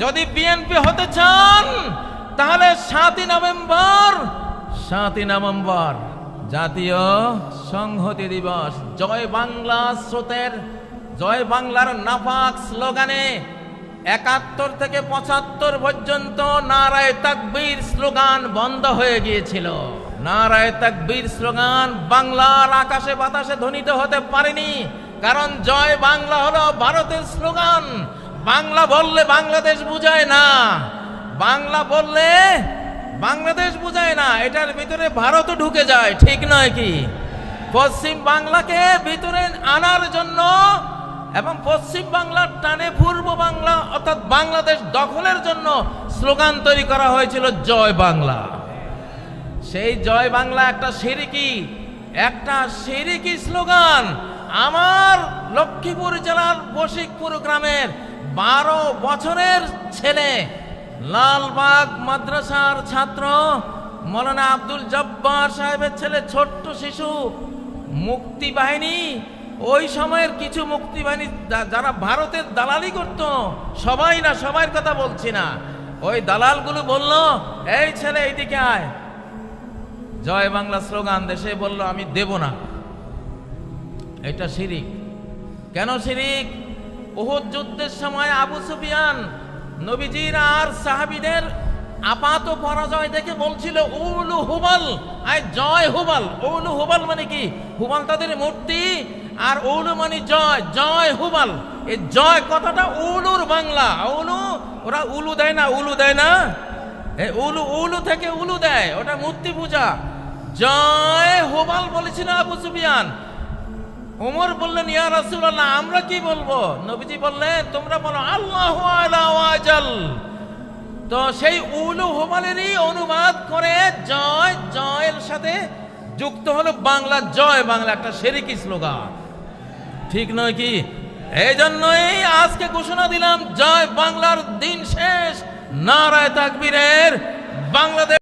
যদি বিএনপি হতে চান, তাহলে সাতই নভেম্বর সাতই নভেম্বর জাতীয় সংহতি দিবস। জয় বাংলা স্রোতের, জয় বাংলার নাফাক স্লোগানে একাত্তর থেকে পঁচাত্তর পর্যন্ত নারায় তাকবীর স্লোগান বন্ধ হয়ে গিয়েছিল। নারায় তাকবীর স্লোগান বাংলার আকাশে বাতাসে ধ্বনিত হতে পারেনি, কারণ জয় বাংলা হলো ভারতের স্লোগান। বাংলা বললে বাংলাদেশ বুঝায় না। বাংলা বললে বাংলাদেশ বুঝায় না। এটার ভিতরে ভারতও ঢুকে যায়, ঠিক নয় কি? পশ্চিম বাংলাকে ভিতরে আনার জন্য এবং পশ্চিম বাংলার টানে পূর্ব বাংলা অর্থাৎ বাংলাদেশ দখলের জন্য স্লোগান তৈরি করা হয়েছিল, জয় বাংলা। সেই জয় বাংলা একটা সিরিকি একটা সিরিকি স্লোগান। আমার লক্ষ্মীপুর জেলার বশিকপুর গ্রামের বারো বছরের ছেলে, লালবাগ মাদ্রাসার ছাত্র, মৌলানা আব্দুল জব্বার সাহেবের ছেলে, ছোট্ট শিশু, মুক্তি বাহিনী। ওই সময়ের কিছু মুক্তি বাহিনী যারা ভারতের দালালি করত, সবাই না সবার কথা বলছি না। ওই দালালগুলো বলল, এই ছেলে, এইদিকে আয়। জয় বাংলা স্লোগান দেশে বলল, আমি দেব না। এটা শিরিক। কেন শিরিক? বহুত যুদ্ধের সময় আবু সুফিয়ান নবীজির আর সাহাবিদের আপাত পরাজয় দেখে বলছিল, উলু হুবাল। আয় জয় হুবাল। উলু হুবাল মানে কি? হুবাল তাদের মূর্তি, আর উলু মানে জয়। জয় হুবাল। এই জয় কথাটা উলুর বাংলা। উলু, ওরা উলু দেয় না, উলু দেয় না। উলু উলু থেকে উলু দেয়, ওটা মূর্তি পূজা। জয় হোবাল বলেছিল আবু সুফিয়ান। ওমর বললেন, ইয়া রাসূলুল্লাহ, আমরা কি বলব? নবীজি বললেন, তোমরা বলো, আল্লাহ আলা ওয়াজাল। তো সেই উলু হুমালেরই অনুবাদ করে জয়, জয়ের সাথে যুক্ত হলো বাংলা, জয় বাংলা, একটা সেরিকি স্লোগান। ঠিক নয় কি? এই জন্যই আজকে ঘোষণা দিলাম, জয় বাংলার দিন শেষ, নারায় তাকবীরের বাংলাদেশ